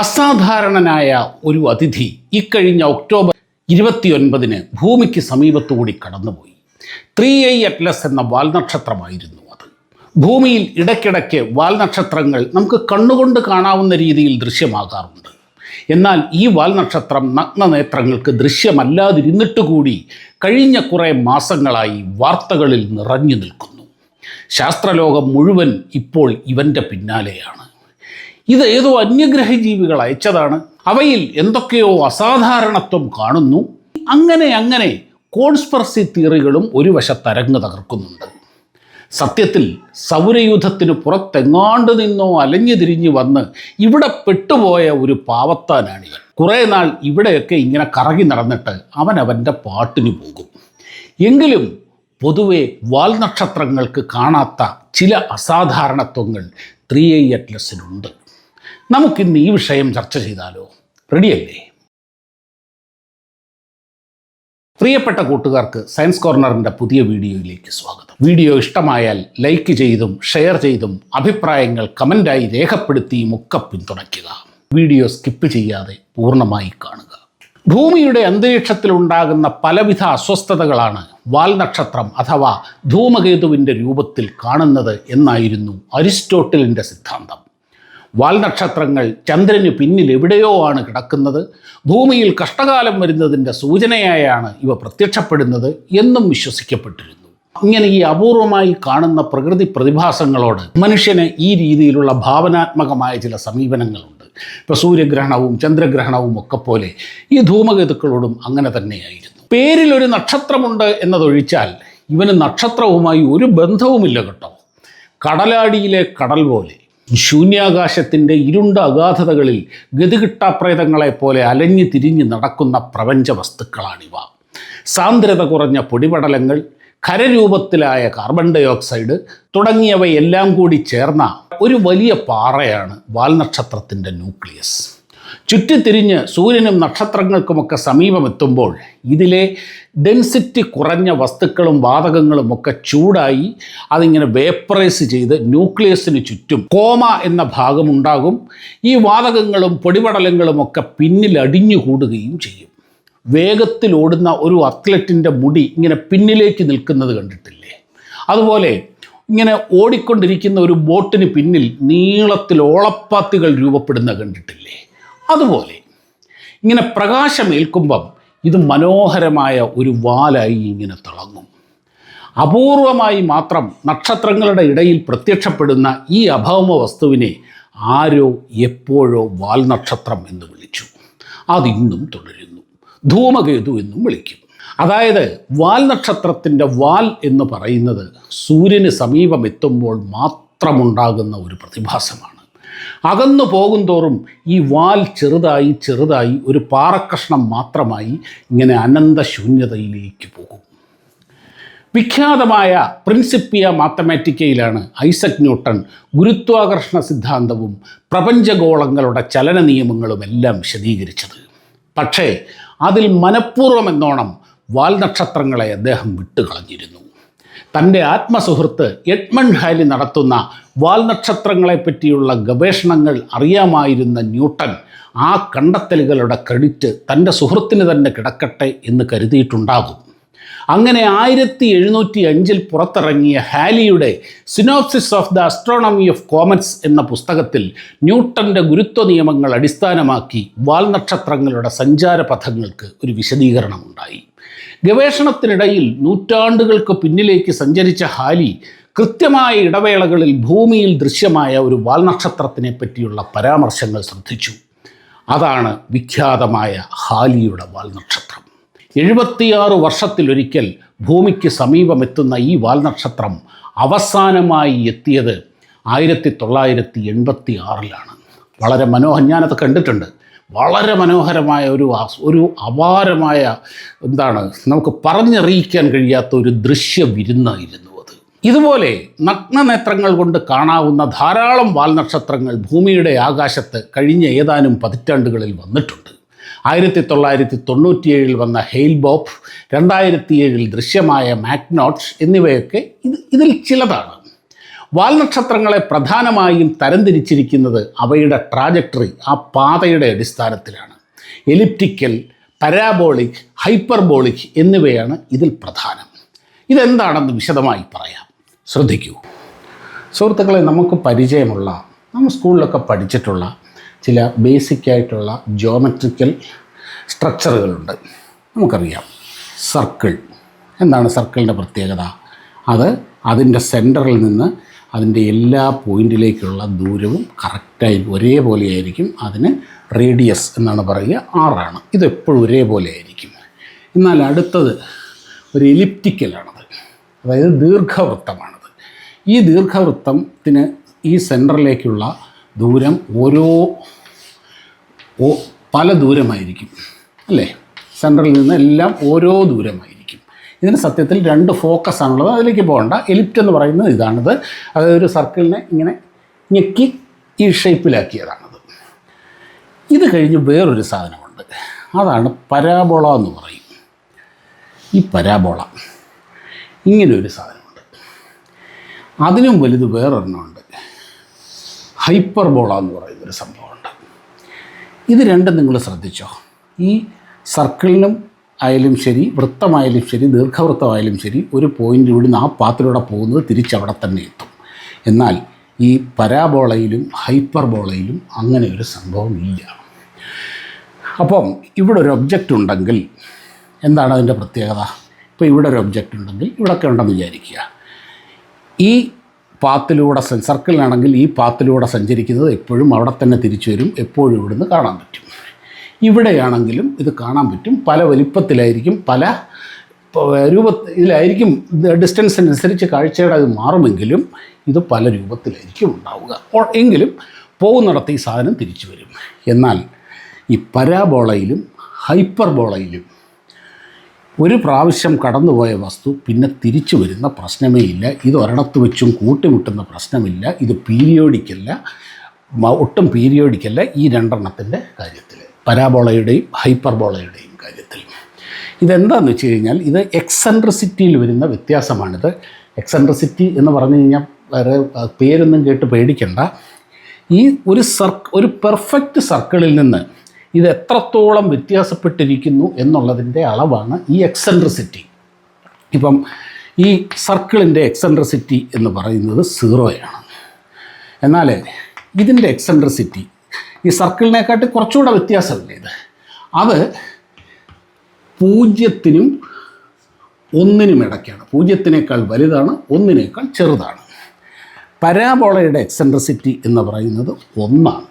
അസാധാരണനായ ഒരു അതിഥി ഇക്കഴിഞ്ഞ ഒക്ടോബർ ഇരുപത്തിയൊൻപതിന് ഭൂമിക്ക് സമീപത്തുകൂടി കടന്നുപോയി. ത്രീ ഐ അറ്റ്ലസ് എന്ന വാൽനക്ഷത്രമായിരുന്നു അത്. ഭൂമിയിൽ ഇടയ്ക്കിടയ്ക്ക് വാൽനക്ഷത്രങ്ങൾ നമുക്ക് കണ്ണുകൊണ്ട് കാണാവുന്ന രീതിയിൽ ദൃശ്യമാകാറുണ്ട്. എന്നാൽ ഈ വാൽനക്ഷത്രം നഗ്നനേത്രങ്ങൾക്ക് ദൃശ്യമല്ലാതിരുന്നിട്ട് കൂടി കഴിഞ്ഞ കുറേ മാസങ്ങളായി വാർത്തകളിൽ നിറഞ്ഞു നിൽക്കുന്നു. ശാസ്ത്രലോകം മുഴുവൻ ഇപ്പോൾ ഇവന്റെ പിന്നാലെയാണ്. ഇത് ഏതോ അന്യഗ്രഹ ജീവികൾ അയച്ചതാണ്. അവയിൽ എന്തൊക്കെയോ അസാധാരണത്വം കാണുന്നു. അങ്ങനെ അങ്ങനെ കോൺസ്പെർസി തിയറികളും ഒരു വശത്തരങ്ങ് തകർക്കുന്നുണ്ട്. സത്യത്തിൽ സൗരയൂഥത്തിന് പുറത്തെങ്ങാണ്ട് നിന്നോ അലഞ്ഞു തിരിഞ്ഞു വന്ന് ഇവിടെ പെട്ടുപോയ ഒരു പാവത്താനാണിവൻ കുറേ നാൾ ഇവിടെയൊക്കെ ഇങ്ങനെ കറങ്ങി നടന്നിട്ട് അവൻ അവന്റെ പാട്ടിന് പോകും. എങ്കിലും പൊതുവെ വാൽനക്ഷത്രങ്ങൾക്ക് കാണാത്ത ചില അസാധാരണത്വങ്ങൾ ത്രീ ഐ അറ്റ്ലസിനുണ്ട്. നമുക്കിന്ന് ഈ വിഷയം ചർച്ച ചെയ്താലോ? റെഡിയല്ലേ പ്രിയപ്പെട്ട കൂട്ടുകാർക്ക് സയൻസ് കോർണറിന്റെ പുതിയ വീഡിയോയിലേക്ക് സ്വാഗതം. വീഡിയോ ഇഷ്ടമായാൽ ലൈക്ക് ചെയ്തും ഷെയർ ചെയ്തും അഭിപ്രായങ്ങൾ കമന്റായി രേഖപ്പെടുത്തിയും ഒക്കെ പിന്തുണയ്ക്കുക. വീഡിയോ സ്കിപ്പ് ചെയ്യാതെ പൂർണമായി കാണുക. ഭൂമിയുടെ അന്തരീക്ഷത്തിലുണ്ടാകുന്ന പലവിധ അസ്വസ്ഥതകളാണ് വാൽനക്ഷത്രം അഥവാ ധൂമകേതുവിന്റെ രൂപത്തിൽ കാണുന്നത് എന്നായിരുന്നു അരിസ്റ്റോട്ടിലിന്റെ സിദ്ധാന്തം. വാൽനക്ഷത്രങ്ങൾ ചന്ദ്രന് പിന്നിൽ എവിടെയോ ആണ് കിടക്കുന്നത്. ഭൂമിയിൽ കഷ്ടകാലം വരുന്നതിന്റെ സൂചനയായാണ് ഇവ പ്രത്യക്ഷപ്പെടുന്നത് എന്നും വിശ്വസിക്കപ്പെട്ടിരുന്നു. ഇങ്ങനെ ഈ അപൂർവമായി കാണുന്ന പ്രകൃതി പ്രതിഭാസങ്ങളോട് മനുഷ്യന് ഈ രീതിയിലുള്ള ഭാവനാത്മകമായ ചില സമീപനങ്ങളുണ്ട്. ഇപ്പോൾ സൂര്യഗ്രഹണവും ചന്ദ്രഗ്രഹണവും ഒക്കെ പോലെ ഈ ധൂമകേതുക്കളോടും അങ്ങനെ തന്നെയായിരുന്നു. പേരിൽ ഒരു നക്ഷത്രമുണ്ട് എന്നതൊഴിച്ചാൽ ഇവന് നക്ഷത്രവുമായി ഒരു ബന്ധവുമില്ല കേട്ടോ. കടലാടിയിലെ കടൽ പോലെ. ശൂന്യാകാശത്തിന്റെ ഇരുണ്ട അഗാധതകളിൽ ഗതികിട്ടാപ്രേതങ്ങളെ പോലെ അലഞ്ഞു തിരിഞ്ഞ് നടക്കുന്ന പ്രപഞ്ച വസ്തുക്കളാണിവ സാന്ദ്രത കുറഞ്ഞ പൊടിപടലങ്ങൾ ഖരരൂപത്തിലായ കാർബൺ ഡൈ ഓക്സൈഡ് തുടങ്ങിയവയെല്ലാം കൂടി ചേർന്ന ഒരു വലിയ പാറയാണ് വാൽനക്ഷത്രത്തിന്റെ ന്യൂക്ലിയസ് ചുറ്റിത്തിരിഞ്ഞ് സൂര്യനും നക്ഷത്രങ്ങൾക്കുമൊക്കെ സമീപമെത്തുമ്പോൾ ഇതിലെ ഡെൻസിറ്റി കുറഞ്ഞ വസ്തുക്കളും വാതകങ്ങളും ഒക്കെ ചൂടായി അതിങ്ങനെ വേപ്പറൈസ് ചെയ്ത് ന്യൂക്ലിയസിന് ചുറ്റും കോമ എന്ന ഭാഗമുണ്ടാകും. ഈ വാതകങ്ങളും പൊടിപടലങ്ങളും ഒക്കെ പിന്നിൽ അടിഞ്ഞുകൂടുകയും ചെയ്യും. വേഗത്തിൽ ഓടുന്ന ഒരു അത്ലറ്റിന്റെ മുടി ഇങ്ങനെ പിന്നിലേക്ക് നിൽക്കുന്നത് കണ്ടിട്ടില്ലേ? അതുപോലെ ഇങ്ങനെ ഓടിക്കൊണ്ടിരിക്കുന്ന ഒരു ബോട്ടിന് പിന്നിൽ നീളത്തിൽ ഓളപ്പാത്തികൾ രൂപപ്പെടുന്ന കണ്ടിട്ടില്ലേ? അതുപോലെ ഇങ്ങനെ പ്രകാശമേൽക്കുമ്പം ഇത് മനോഹരമായ ഒരു വാലായി ഇങ്ങനെ തിളങ്ങും. അപൂർവമായി മാത്രം നക്ഷത്രങ്ങളുടെ ഇടയിൽ പ്രത്യക്ഷപ്പെടുന്ന ഈ അഭൗമ വസ്തുവിനെ ആരോ എപ്പോഴോ വാൽ നക്ഷത്രം എന്ന് വിളിച്ചു. അതിന്നും തുടരുന്നു. ധൂമകേതു എന്നും വിളിക്കും. അതായത് വാൽ നക്ഷത്രത്തിന്റെ വാൽ എന്ന് പറയുന്നത് സൂര്യന് സമീപമെത്തുമ്പോൾ മാത്രമുണ്ടാകുന്ന ഒരു പ്രതിഭാസമാണ്. അകന്നു പോകും തോറും ഈ വാൽ ചെറുതായി ചെറുതായി ഒരു പാറക്കഷ്ണം മാത്രമായി ഇങ്ങനെ അനന്ത ശൂന്യതയിലേക്ക് പോകും. വിഖ്യാതമായ പ്രിൻസിപ്പിയ മാത്തമാറ്റിക്കയിലാണ് ഐസക് ന്യൂട്ടൺ ഗുരുത്വാകർഷണ സിദ്ധാന്തവും പ്രപഞ്ചഗോളങ്ങളുടെ ചലന നിയമങ്ങളും എല്ലാം വിശദീകരിച്ചത്. പക്ഷേ അതിൽ മനഃപൂർവം എന്നോണം വാൽനക്ഷത്രങ്ങളെ അദ്ദേഹം വിട്ടുകളഞ്ഞിരുന്നു. തന്റെ ആത്മസുഹൃത്ത് എഡ്മണ്ട് ഹാലി നടത്തുന്ന വാൽനക്ഷത്രങ്ങളെ പറ്റിയുള്ള ഗവേഷണങ്ങൾ അറിയാമായിരുന്ന ന്യൂട്ടൺ ആ കണ്ടെത്തലുകളുടെ ക്രെഡിറ്റ് തന്റെ സുഹൃത്തിന് തന്നെ കിടക്കട്ടെ എന്ന് കരുതിയിട്ടുണ്ടാകും. അങ്ങനെ ആയിരത്തി എഴുന്നൂറ്റി അഞ്ചിൽ പുറത്തിറങ്ങിയ ഹാലിയുടെ synopsis of the astronomy of comets എന്ന പുസ്തകത്തിൽ ന്യൂട്ടന്റെ ഗുരുത്വ നിയമങ്ങൾ അടിസ്ഥാനമാക്കി വാൽനക്ഷത്രങ്ങളുടെ സഞ്ചാരപഥങ്ങൾക്ക് ഒരു വിശദീകരണമുണ്ടായി. ഗവേഷണത്തിനിടയിൽ നൂറ്റാണ്ടുകൾക്ക് പിന്നിലേക്ക് സഞ്ചരിച്ച ഹാലി കൃത്യമായ ഇടവേളകളിൽ ഭൂമിയിൽ ദൃശ്യമായ ഒരു വാൽനക്ഷത്രത്തിനെ പറ്റിയുള്ള പരാമർശങ്ങൾ ശ്രദ്ധിച്ചു. അതാണ് വിഖ്യാതമായ ഹാലിയുടെ വാൽനക്ഷത്രം എഴുപത്തിയാറ് വർഷത്തിലൊരിക്കൽ ഭൂമിക്ക് സമീപമെത്തുന്ന ഈ വാൽനക്ഷത്രം അവസാനമായി എത്തിയത് ആയിരത്തി തൊള്ളായിരത്തി എൺപത്തി ആറിലാണ് വളരെ മനോഹരം ഞാനത് കണ്ടിട്ടുണ്ട്. വളരെ മനോഹരമായ ഒരു ഒരു അപാരമായ എന്താണ് നമുക്ക് പറഞ്ഞറിയിക്കാൻ കഴിയാത്ത ഒരു ദൃശ്യ വിരുന്നായിരുന്നു അത്. ഇതുപോലെ നഗ്നനേത്രങ്ങൾ കൊണ്ട് കാണാവുന്ന ധാരാളം വാൽനക്ഷത്രങ്ങൾ ഭൂമിയുടെ ആകാശത്ത് കഴിഞ്ഞ ഏതാനും പതിറ്റാണ്ടുകളിൽ വന്നിട്ടുണ്ട്. ആയിരത്തി തൊള്ളായിരത്തി തൊണ്ണൂറ്റിയേഴിൽ വന്ന ഹെയിൽബോപ്പ് രണ്ടായിരത്തി ഏഴിൽ ദൃശ്യമായ മാക്നോട്ട്സ് എന്നിവയൊക്കെ ഇത് ഇതിൽ ചിലതാണ്. വാൽനക്ഷത്രങ്ങളെ പ്രധാനമായും തരംതിരിച്ചിരിക്കുന്നത് അവയുടെ ട്രാജക്ടറി ആ പാതയുടെ അടിസ്ഥാനത്തിലാണ്. എലിപ്റ്റിക്കൽ പരാബോളിക് ഹൈപ്പർബോളിക് എന്നിവയാണ് ഇതിൽ പ്രധാനം. ഇതെന്താണെന്ന് വിശദമായി പറയാം. ശ്രദ്ധിക്കൂ. സുഹൃത്തുക്കളെ നമുക്ക് പരിചയമുള്ള നമ്മൾ സ്കൂളിലൊക്കെ പഠിച്ചിട്ടുള്ള ചില ബേസിക് ആയിട്ടുള്ള ജോമെട്രിക്കൽ സ്ട്രക്ചറുകളുണ്ട് നമുക്കറിയാം. സർക്കിൾ എന്താണ് സർക്കിളിന്റെ പ്രത്യേകത? അത് അതിന്റെ സെന്ററിൽ നിന്ന് അതിന്റെ എല്ലാ പോയിന്റിലേക്കുള്ള ദൂരവും കറക്റ്റായി ഒരേപോലെ ആയിരിക്കും അതിന് റേഡിയസ് എന്നാണ് പറയുക. ആറാണ് ഇതെപ്പോഴും ഒരേപോലെ ആയിരിക്കും എന്നാൽ അടുത്തത് ഒരു എലിപ്റ്റിക്കലാണത്. അതായത് ദീർഘവൃത്തമാണത്. ഈ ദീർഘവൃത്തത്തിന് ഈ സെന്ററിലേക്കുള്ള ദൂരം ഓരോ പല ദൂരമായിരിക്കും. അല്ലേ? സെന്ററിൽ നിന്ന് എല്ലാം ഓരോ ദൂരമായിരിക്കും. ഇതിന് സത്യത്തിൽ രണ്ട് ഫോക്കസ് ആണുള്ളത്. അതിലേക്ക് പോകണ്ട. എലിപ്റ്റ് എന്ന് പറയുന്നത് ഇതാണിത്. അതായത് ഒരു സർക്കിളിനെ ഇങ്ങനെ ഞെക്കി ഈ ഷേപ്പിലാക്കിയതാണത് ഇത് കഴിഞ്ഞ് വേറൊരു സാധനമുണ്ട്. അതാണ് പരാബോള എന്ന് പറയും. ഈ പരാബോള ഇങ്ങനൊരു സാധനമുണ്ട്. അതിനും വലുത് വേറൊരെണ്ണമുണ്ട് ഹൈപ്പർബോള എന്ന് പറയുന്നൊരു സംഭവമുണ്ട്. ഇത് രണ്ടും നിങ്ങൾ ശ്രദ്ധിച്ചോ? ഈ സർക്കിളിനും ആയാലും ശരി വൃത്തമായാലും ശരി ദീർഘവൃത്തമായാലും ശരി ഒരു പോയിന്റ് ഇവിടുന്ന് ആ പാത്തിലൂടെ പോകുന്നത് തിരിച്ചവിടെ തന്നെ എത്തും. എന്നാൽ ഈ പരാബോളയിലും ഹൈപ്പർബോളയിലും അങ്ങനെ ഒരു സംഭവം ഇല്ല. അപ്പം ഇവിടെ ഒരു ഒബ്ജക്റ്റ് ഉണ്ടെങ്കിൽ എന്താണ് അതിന്റെ പ്രത്യേകത? ഇപ്പോൾ ഇവിടെ ഒരു ഒബ്ജക്റ്റ് ഉണ്ടെങ്കിൽ ഇവിടെയൊക്കെ ഉണ്ടെന്ന് വിചാരിക്കുക. ഈ പാത്തിലൂടെ സർക്കിളിലാണെങ്കിൽ ഈ പാത്തിലൂടെ സഞ്ചരിക്കുന്നത് എപ്പോഴും അവിടെ തന്നെ തിരിച്ചു വരും എപ്പോഴും ഇവിടുന്ന് കാണാൻ പറ്റും. ഇവിടെയാണെങ്കിലും ഇത് കാണാൻ പറ്റും. പല വലിപ്പത്തിലായിരിക്കും പല രൂപ ഇതിലായിരിക്കും ഡിസ്റ്റൻസിനനുസരിച്ച് കാഴ്ചയുടെ അത് മാറുമെങ്കിലും ഇത് പല രൂപത്തിലായിരിക്കും ഉണ്ടാവുക. എങ്കിലും പോകുന്നിടത്ത് ഈ സാധനം തിരിച്ചു വരും. എന്നാൽ ഈ പരാബോളയിലും ഹൈപ്പർബോളയിലും ഒരു പ്രാവശ്യം കടന്നുപോയ വസ്തു പിന്നെ തിരിച്ചു വരുന്ന പ്രശ്നമേ ഇല്ല. ഇത് ഒരിടത്ത് വെച്ചും കൂട്ടിമുട്ടുന്ന പ്രശ്നമില്ല. ഇത് പീരിയോഡിക്കല്ല ഒട്ടും പീരിയോഡിക്കല്ല ഈ രണ്ടെണ്ണത്തിന്റെ കാര്യത്തിൽ പരാബോളയുടെയും ഹൈപ്പർബോളയുടെയും കാര്യത്തിൽ. ഇതെന്താണെന്ന് വെച്ച് കഴിഞ്ഞാൽ ഇത് എക്സെൻട്രിസിറ്റിയിൽ വരുന്ന വ്യത്യാസമാണിത്. എക്സെൻട്രിസിറ്റി എന്ന് പറഞ്ഞു കഴിഞ്ഞാൽ വേറെ പേരൊന്നും കേട്ട് പേടിക്കണ്ട. ഈ ഒരു സർക്ക് ഒരു പെർഫെക്റ്റ് സർക്കിളിൽ നിന്ന് ഇത് എത്രത്തോളം വ്യത്യാസപ്പെട്ടിരിക്കുന്നു എന്നുള്ളതിന്റെ അളവാണ് ഈ എക്സെൻട്രിസിറ്റി. ഇപ്പം ഈ സർക്കിളിന്റെ എക്സെൻട്രിസിറ്റി എന്ന് പറയുന്നത് സീറോയാണ്. എന്നാൽ ഇതിന്റെ എക്സെൻട്രിസിറ്റി ഈ സർക്കിളിനെക്കാട്ടി കുറച്ചുകൂടെ വ്യത്യാസമുണ്ട് ഇത്? അത് പൂജ്യത്തിനും ഒന്നിനും ഇടയ്ക്കാണ്. പൂജ്യത്തിനേക്കാൾ വലുതാണ് ഒന്നിനേക്കാൾ ചെറുതാണ്. പരാബോളയുടെ എക്സെൻട്രിസിറ്റി എന്ന് പറയുന്നത് ഒന്നാണ്.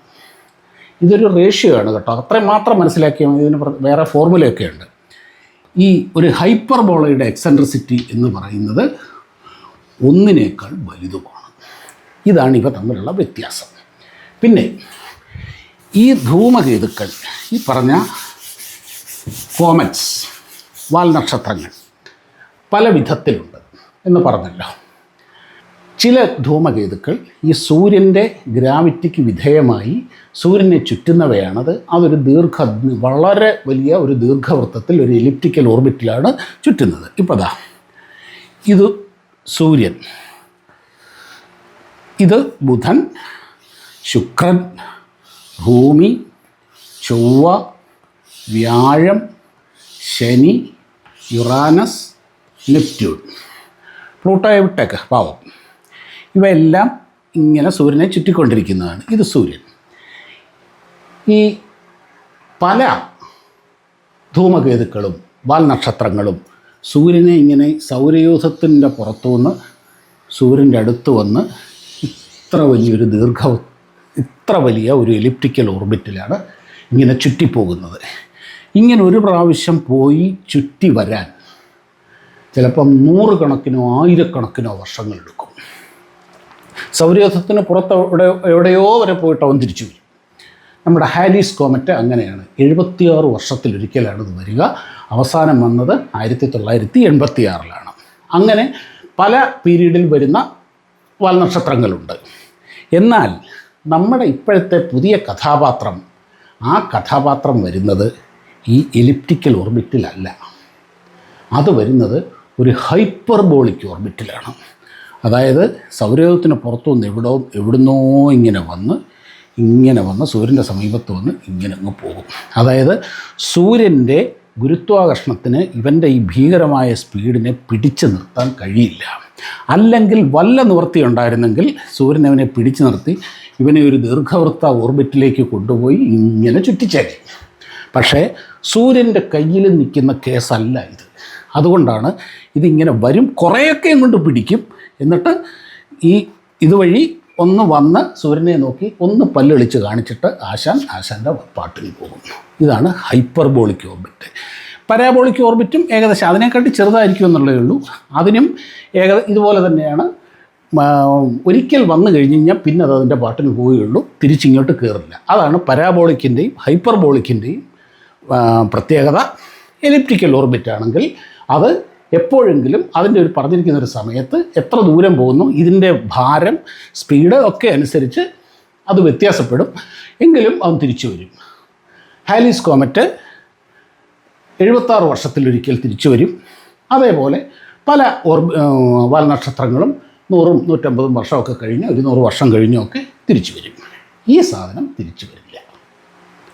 ഇതൊരു റേഷ്യോ ആണ് കേട്ടോ. അത്രയും മാത്രം മനസ്സിലാക്കിയാൽ മതി. ഇതിന് വേറെ ഫോർമുലയൊക്കെ ഉണ്ട്. ഈ ഒരു ഹൈപ്പർബോളയുടെ എക്സെൻട്രിസിറ്റി എന്ന് പറയുന്നത് ഒന്നിനേക്കാൾ വലുതുമാണ്. ഇതാണ് ഇവ തമ്മിലുള്ള വ്യത്യാസം. പിന്നെ ഈ ധൂമകേതുക്കൾ ഈ പറഞ്ഞ കോമറ്റ്സ് വാൽനക്ഷത്രങ്ങൾ പല വിധത്തിലുണ്ട് എന്ന് പറഞ്ഞല്ലോ. ചില ധൂമകേതുക്കൾ ഈ സൂര്യന്റെ ഗ്രാവിറ്റിക്ക് വിധേയമായി സൂര്യനെ ചുറ്റുന്നവയാണത്. അതൊരു ദീർഘ വളരെ വലിയ ഒരു ദീർഘവൃത്തത്തിൽ ഒരു എലിപ്റ്റിക്കൽ ഓർബിറ്റിലാണ് ചുറ്റുന്നത്. ഇപ്പോൾ ദാ ഇത് സൂര്യൻ ഇത് ബുധൻ ശുക്രൻ ഭൂമി ചൊവ്വ വ്യാഴം ശനി യുറാനസ് നെപ്റ്റ്യൂൺ. പ്ലൂട്ടോയെ വിട്ടേക്ക് പാവം. ഇവയെല്ലാം ഇങ്ങനെ സൂര്യനെ ചുറ്റിക്കൊണ്ടിരിക്കുന്നതാണ്. ഇത് സൂര്യൻ. ഈ പല ധൂമകേതുക്കളും വാൽനക്ഷത്രങ്ങളും സൂര്യനെ ഇങ്ങനെ സൗരയൂഥത്തിന്റെ പുറത്തുനിന്ന് സൂര്യന്റെ അടുത്ത് വന്ന് ഇത്ര വലിയൊരു ദീർഘ ഇത്ര വലിയ ഒരു എലിപ്റ്റിക്കൽ ഓർബിറ്റിലാണ് ഇങ്ങനെ ചുറ്റിപ്പോകുന്നത്. ഇങ്ങനെ ഒരു പ്രാവശ്യം പോയി ചുറ്റി വരാൻ ചിലപ്പം നൂറുകണക്കിനോ ആയിരക്കണക്കിനോ വർഷങ്ങളെടുക്കും സൗരയൂഥത്തിന് പുറത്ത് എവിടെ എവിടെയോ വരെ പോയിട്ട് അവൻ തിരിച്ചു വരും. നമ്മുടെ ഹാരിസ് കോമറ്റ് അങ്ങനെയാണ്. എഴുപത്തിയാറ് വർഷത്തിലൊരിക്കലാണ് ഇത് വരിക. അവസാനം വന്നത് ആയിരത്തി തൊള്ളായിരത്തി എൺപത്തി ആറിലാണ് അങ്ങനെ പല പീരീഡിൽ വരുന്ന വാൽനക്ഷത്രങ്ങളുണ്ട്. എന്നാൽ നമ്മുടെ ഇപ്പോഴത്തെ പുതിയ കഥാപാത്രം. ആ കഥാപാത്രം വരുന്നത് ഈ എലിപ്റ്റിക്കൽ ഓർബിറ്റിലല്ല. അത് വരുന്നത് ഒരു ഹൈപ്പർബോളിക് ഓർബിറ്റിലാണ്. അതായത് സൗരയൂഥത്തിന് പുറത്തുനിന്ന് എവിടോ എവിടുന്നോ ഇങ്ങനെ വന്ന് ഇങ്ങനെ വന്ന് സൂര്യന്റെ സമീപത്ത് വന്ന് ഇങ്ങനെ അങ്ങ് പോകും. അതായത് സൂര്യന്റെ ഗുരുത്വാകർഷണത്തിന് ഇവന്റെ ഈ ഭീകരമായ സ്പീഡിനെ പിടിച്ചു നിർത്താൻ കഴിയില്ല. അല്ലെങ്കിൽ വല്ല നിവൃത്തി ഉണ്ടായിരുന്നെങ്കിൽ സൂര്യൻ അവനെ പിടിച്ചു നിർത്തി ഇവനെ ഒരു ദീർഘവൃത്ത ഓർബിറ്റിലേക്ക് കൊണ്ടുപോയി ഇങ്ങനെ ചുറ്റിച്ചേക്കും പക്ഷേ സൂര്യന്റെ കയ്യിൽ നിൽക്കുന്ന കേസല്ല ഇത്. അതുകൊണ്ടാണ് ഇതിങ്ങനെ വരും കുറേയൊക്കെ കൊണ്ട് പിടിക്കും. എന്നിട്ട് ഈ ഇതുവഴി ഒന്ന് വന്ന് സൂര്യനെ നോക്കി ഒന്ന് പല്ലൊളിച്ച് കാണിച്ചിട്ട് ആശാൻ ആശാന്റെ പാട്ടിൽ പോകും ഇതാണ് ഹൈപ്പർബോളിക് ഓർബിറ്റ്. പരാബോളിക് ഓർബിറ്റും ഏകദേശം അതിനെക്കാട്ടി ചെറുതായിരിക്കും എന്നുള്ളതേ ഉള്ളൂ. അതിനും ഏക ഇതുപോലെ തന്നെയാണ് ഒരിക്കൽ വന്നു കഴിഞ്ഞ് കഴിഞ്ഞാൽ പിന്നെ അത് അതിന്റെ പാട്ടിന് പോവുകയുള്ളൂ. തിരിച്ചിങ്ങോട്ട് കയറില്ല അതാണ് പരാബോളിക്കിന്റെയും ഹൈപ്പർബോളിക്കിന്റെയും പ്രത്യേകത. എലിപ്റ്റിക്കൽ ഓർബിറ്റ് ആണെങ്കിൽ അത് എപ്പോഴെങ്കിലും അതിന്റെ ഒരു പറഞ്ഞിരിക്കുന്ന ഒരു സമയത്ത് എത്ര ദൂരം പോകുന്നു ഇതിന്റെ ഭാരം സ്പീഡ് ഒക്കെ അനുസരിച്ച് അത് വ്യത്യാസപ്പെടും. എങ്കിലും അവൻ തിരിച്ചു വരും. ഹാലീസ് കോമറ്റ് എഴുപത്താറ് വർഷത്തിലൊരിക്കൽ തിരിച്ചു വരും. അതേപോലെ പല ഓർ വാൽനക്ഷത്രങ്ങളും നൂറും നൂറ്റമ്പതും വർഷമൊക്കെ കഴിഞ്ഞ് ഒരു നൂറ് വർഷം കഴിഞ്ഞൊക്കെ തിരിച്ചു വരും. ഈ സാധനം തിരിച്ചു വരില്ല.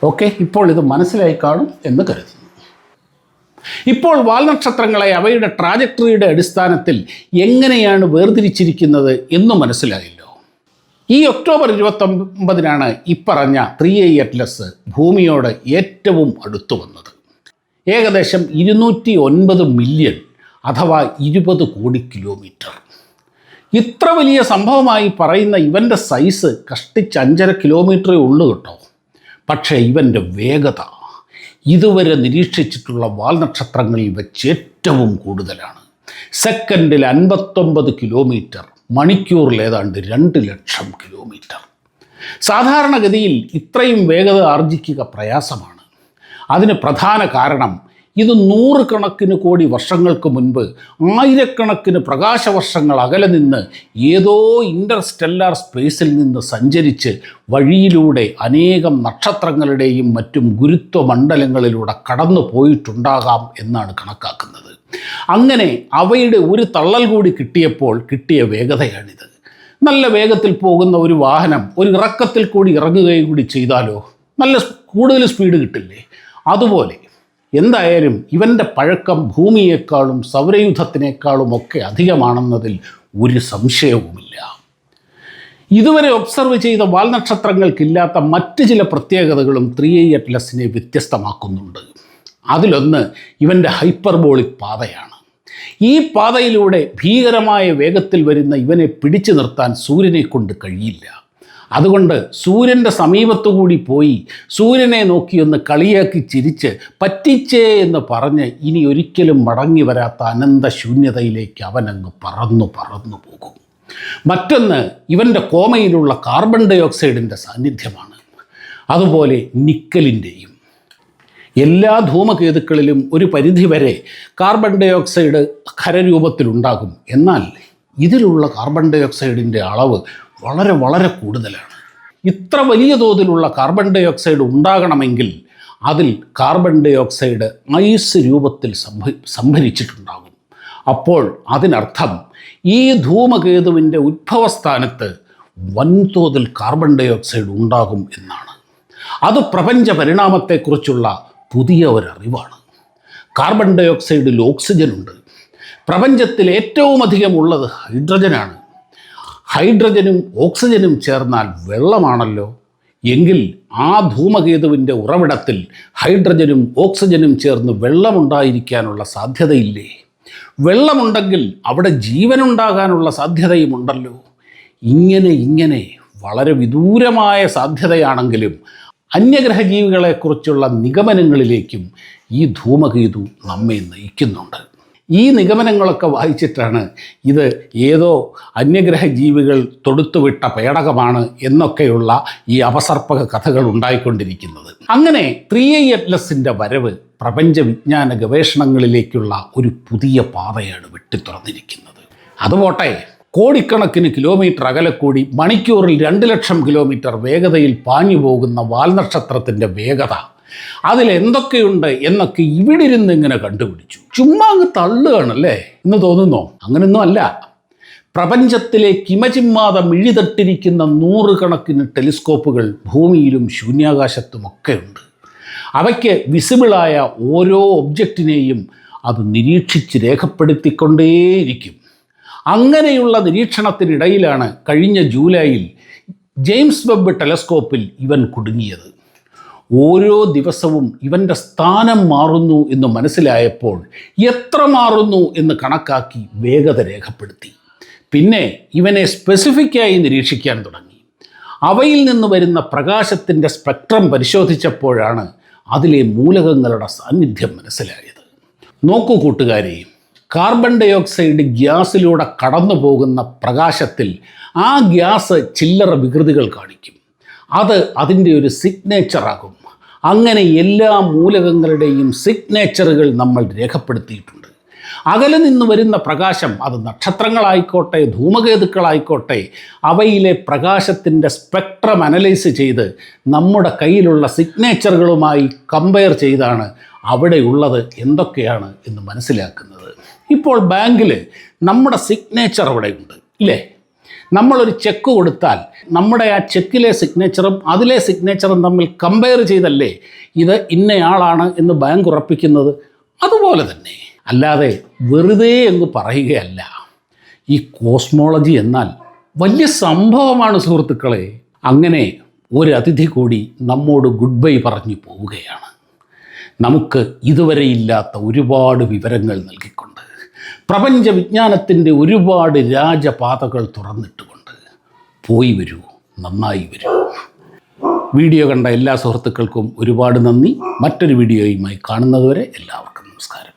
ഓക്കെ? ഇപ്പോൾ ഇത് മനസ്സിലായി കാണും എന്ന് കരുതുന്നു. ഇപ്പോൾ വാൽനക്ഷത്രങ്ങളെ അവയുടെ ട്രാജക്ടറിയുടെ അടിസ്ഥാനത്തിൽ എങ്ങനെയാണ് വേർതിരിച്ചിരിക്കുന്നത് എന്ന് മനസ്സിലായില്ലോ. ഈ ഒക്ടോബർ ഇരുപത്തൊമ്പതിനാണ് ഇപ്പറഞ്ഞ ത്രീ ഐ അറ്റ്ലസ് ഭൂമിയോട് ഏറ്റവും അടുത്തു വന്നത്. ഏകദേശം ഇരുന്നൂറ്റി ഒൻപത് മില്യൺ അഥവാ ഇരുപത് കോടി കിലോമീറ്റർ ഇത്ര വലിയ സംഭവമായി പറയുന്ന ഇവന്റെ സൈസ് കഷ്ടിച്ച് അഞ്ചര കിലോമീറ്ററേ ഉള്ളൂ കേട്ടോ. പക്ഷേ ഇവന്റെ വേഗത ഇതുവരെ നിരീക്ഷിച്ചിട്ടുള്ള വാൽനക്ഷത്രങ്ങളിൽ വെച്ച് ഏറ്റവും കൂടുതലാണ്. സെക്കൻഡിൽ അൻപത്തൊമ്പത് കിലോമീറ്റർ മണിക്കൂറിൽ ഏതാണ്ട് രണ്ട് ലക്ഷം കിലോമീറ്റർ സാധാരണഗതിയിൽ ഇത്രയും വേഗത ആർജിക്കുക പ്രയാസമാണ്. അതിന് പ്രധാന കാരണം ഇത് നൂറുകണക്കിന് കോടി വർഷങ്ങൾക്ക് മുൻപ് ആയിരക്കണക്കിന് പ്രകാശവർഷങ്ങൾ അകലെ നിന്ന് ഏതോ ഇന്റർസ്റ്റെല്ലാർ സ്പേസിൽ നിന്ന് സഞ്ചരിച്ച് വഴിയിലൂടെ അനേകം നക്ഷത്രങ്ങളുടെയും മറ്റും ഗുരുത്വ മണ്ഡലങ്ങളിലൂടെ കടന്നു പോയിട്ടുണ്ടാകാം എന്നാണ് കണക്കാക്കുന്നത്. അങ്ങനെ അവയുടെ ഒരു തള്ളൽ കൂടി കിട്ടിയപ്പോൾ കിട്ടിയ വേഗതയാണിത്. നല്ല വേഗത്തിൽ പോകുന്ന ഒരു വാഹനം ഒരു ഇറക്കത്തിൽ കൂടി ഇറങ്ങുകയും കൂടി ചെയ്താലോ? നല്ല കൂടുതൽ സ്പീഡ് കിട്ടില്ലേ? അതുപോലെ എന്തായാലും ഇവന്റെ പഴക്കം ഭൂമിയേക്കാളും സൗരയുധത്തിനേക്കാളും ഒക്കെ അധികമാണെന്നതിൽ ഒരു സംശയവുമില്ല. ഇതുവരെ ഒബ്സർവ് ചെയ്ത വാൽനക്ഷത്രങ്ങൾക്കില്ലാത്ത മറ്റ് ചില പ്രത്യേകതകളും ത്രീ ഐ അറ്റ്ലസിനെ വ്യത്യസ്തമാക്കുന്നുണ്ട്. അതിലൊന്ന് ഇവന്റെ ഹൈപ്പർബോളിക് പാതയാണ്. ഈ പാതയിലൂടെ ഭീകരമായ വേഗത്തിൽ വരുന്ന ഇവനെ പിടിച്ചു നിർത്താൻ സൂര്യനെ കൊണ്ട് കഴിയില്ല. അതുകൊണ്ട് സൂര്യന്റെ സമീപത്തുകൂടി പോയി സൂര്യനെ നോക്കിയൊന്ന് കളിയാക്കി ചിരിച്ച് പറ്റിച്ചേ എന്ന് പറഞ്ഞ് ഇനി ഒരിക്കലും മടങ്ങി വരാത്ത അനന്ത ശൂന്യതയിലേക്ക് അവനങ്ങ് പറന്നു പറന്നു പോകും. മറ്റൊന്ന് ഇവന്റെ കോമയിലുള്ള കാർബൺ ഡൈ ഓക്സൈഡിന്റെ സാന്നിധ്യമാണ്. അതുപോലെ നിക്കലിന്റെയും എല്ലാ ധൂമകേതുക്കളിലും ഒരു പരിധിവരെ കാർബൺ ഡൈ ഓക്സൈഡ് ഖരരൂപത്തിലുണ്ടാകും എന്നാൽ ഇതിലുള്ള കാർബൺ ഡൈ ഓക്സൈഡിന്റെ അളവ് വളരെ വളരെ കൂടുതലാണ്. ഇത്ര വലിയ തോതിലുള്ള കാർബൺ ഡൈ ഓക്സൈഡ് ഉണ്ടാകണമെങ്കിൽ അതിൽ കാർബൺ ഡൈ ഓക്സൈഡ് ഐസ് രൂപത്തിൽ സംഭ സംഭരിച്ചിട്ടുണ്ടാകും. അപ്പോൾ അതിനർത്ഥം ഈ ധൂമകേതുവിന്റെ ഉത്ഭവസ്ഥാനത്ത് വൻതോതിൽ കാർബൺ ഡൈ ഓക്സൈഡ് ഉണ്ടാകും എന്നാണ്. അത് പ്രപഞ്ച പരിണാമത്തെക്കുറിച്ചുള്ള പുതിയ ഒരറിവാണ്. കാർബൺ ഡൈ ഓക്സൈഡിൽ ഓക്സിജൻ ഉണ്ട്. പ്രപഞ്ചത്തിൽ ഏറ്റവും അധികം ഉള്ളത് ഹൈഡ്രജനാണ് ഹൈഡ്രജനും ഓക്സിജനും ചേർന്നാൽ വെള്ളമാണല്ലോ. എങ്കിൽ ആ ധൂമകേതുവിന്റെ ഉറവിടത്തിൽ ഹൈഡ്രജനും ഓക്സിജനും ചേർന്ന് വെള്ളമുണ്ടായിരിക്കാനുള്ള സാധ്യതയില്ലേ? വെള്ളമുണ്ടെങ്കിൽ അവിടെ ജീവനുണ്ടാകാനുള്ള സാധ്യതയുമുണ്ടല്ലോ. ഇങ്ങനെ ഇങ്ങനെ വളരെ വിദൂരമായ സാധ്യതയാണെങ്കിലും അന്യഗ്രഹജീവികളെക്കുറിച്ചുള്ള നിഗമനങ്ങളിലേക്കും ഈ ധൂമകേതു നമ്മെ നയിക്കുന്നുണ്ട്. ഈ നിഗമനങ്ങളൊക്കെ വായിച്ചിട്ടാണ് ഇത് ഏതോ അന്യഗ്രഹ ജീവികൾ തൊടുത്തുവിട്ട പേടകമാണ് എന്നൊക്കെയുള്ള ഈ അപസർപ്പക കഥകൾ ഉണ്ടായിക്കൊണ്ടിരിക്കുന്നത്. അങ്ങനെ ത്രീ ഐ അറ്റ്ലസിന്റെ വരവ് പ്രപഞ്ച വിജ്ഞാന ഗവേഷണങ്ങളിലേക്കുള്ള ഒരു പുതിയ പാതയാണ് വെട്ടിത്തുറന്നിരിക്കുന്നത് അതുപോട്ടെ കോടിക്കണക്കിന് കിലോമീറ്റർ അകലെ കൂടി മണിക്കൂറിൽ രണ്ട് ലക്ഷം കിലോമീറ്റർ വേഗതയിൽ പാഞ്ഞു പോകുന്ന വാൽനക്ഷത്രത്തിന്റെ വേഗത അതിൽ എന്തൊക്കെയുണ്ട് എന്നൊക്കെ ഇവിടെ ഇരുന്ന് ഇങ്ങനെ കണ്ടുപിടിച്ചു. ചുമ്മാ അങ്ങ് തള്ളുകയാണല്ലേ എന്ന് തോന്നുന്നോ? അങ്ങനെയൊന്നും അല്ല. പ്രപഞ്ചത്തിലെ കിമചിമ്മാതെ മിഴിതട്ടിരിക്കുന്ന നൂറുകണക്കിന് ടെലിസ്കോപ്പുകൾ ഭൂമിയിലും ശൂന്യാകാശത്തുമൊക്കെ ഉണ്ട് അവയ്ക്ക് വിസിബിളായ ഓരോ ഒബ്ജക്റ്റിനെയും അത് നിരീക്ഷിച്ച് രേഖപ്പെടുത്തിക്കൊണ്ടേയിരിക്കും. അങ്ങനെയുള്ള നിരീക്ഷണത്തിനിടയിലാണ് കഴിഞ്ഞ ജൂലൈയിൽ ജെയിംസ് വെബ് ടെലസ്കോപ്പിൽ ഇവൻ കുടുങ്ങിയത്. ഓരോ ദിവസവും ഇവന്റെ സ്ഥാനം മാറുന്നു എന്ന് മനസ്സിലായപ്പോൾ എത്ര മാറുന്നു എന്ന് കണക്കാക്കി വേഗത രേഖപ്പെടുത്തി. പിന്നെ ഇവനെ സ്പെസിഫിക്കായി നിരീക്ഷിക്കാൻ തുടങ്ങി. അവയിൽ നിന്ന് വരുന്ന പ്രകാശത്തിന്റെ സ്പെക്ട്രം പരിശോധിച്ചപ്പോഴാണ് അതിലെ മൂലകങ്ങളുടെ സാന്നിധ്യം മനസ്സിലായത്. നോക്കൂ കൂട്ടുകാരെ കാർബൺ ഡൈ ഓക്സൈഡ് ഗ്യാസിലൂടെ കടന്നു പോകുന്ന പ്രകാശത്തിൽ ആ ഗ്യാസ് ചില്ലറ വികൃതികൾ കാണിക്കും. അത് അതിന്റെ ഒരു സിഗ്നേച്ചറാകും അങ്ങനെ എല്ലാ മൂലകങ്ങളുടെയും സിഗ്നേച്ചറുകൾ നമ്മൾ രേഖപ്പെടുത്തിയിട്ടുണ്ട്. അകലെ നിന്ന് വരുന്ന പ്രകാശം അത് നക്ഷത്രങ്ങളായിക്കോട്ടെ ധൂമകേതുക്കളായിക്കോട്ടെ അവയിലെ പ്രകാശത്തിന്റെ സ്പെക്ട്രം അനലൈസ് ചെയ്ത് നമ്മുടെ കയ്യിലുള്ള സിഗ്നേച്ചറുകളുമായി കമ്പയർ ചെയ്താണ് അവിടെയുള്ളത് എന്തൊക്കെയാണ് എന്ന് മനസ്സിലാക്കുന്നത്. ഇപ്പോൾ ബാങ്കിൽ നമ്മുടെ സിഗ്നേച്ചർ അവിടെയുണ്ട് ഇല്ലേ? നമ്മളൊരു ചെക്ക് കൊടുത്താൽ നമ്മുടെ ആ ചെക്കിലെ സിഗ്നേച്ചറും അതിലെ സിഗ്നേച്ചറും തമ്മിൽ കമ്പയർ ചെയ്തല്ലേ ഇത് ഇന്നയാളാണ് എന്ന് ബാങ്ക് ഉറപ്പിക്കുന്നത്? അതുപോലെ തന്നെ. അല്ലാതെ വെറുതെ എന്ന് പറയുകയല്ല. ഈ കോസ്മോളജി എന്നാൽ വലിയ സംഭവമാണ് സുഹൃത്തുക്കളെ. അങ്ങനെ ഒരു അതിഥി കൂടി നമ്മോട് ഗുഡ് ബൈ പറഞ്ഞു പോവുകയാണ്. നമുക്ക് ഇതുവരെ ഇല്ലാത്ത ഒരുപാട് വിവരങ്ങൾ നൽകിക്കൊണ്ട് പ്രപഞ്ച വിജ്ഞാനത്തിന്റെ ഒരുപാട് രാജപാതകൾ തുറന്നിട്ടുകൊണ്ട് പോയി വരൂ നന്നായി വരൂ. വീഡിയോ കണ്ട എല്ലാ സുഹൃത്തുക്കൾക്കും ഒരുപാട് നന്ദി. മറ്റൊരു വീഡിയോയുമായി കാണുന്നതുവരെ എല്ലാവർക്കും നമസ്കാരം.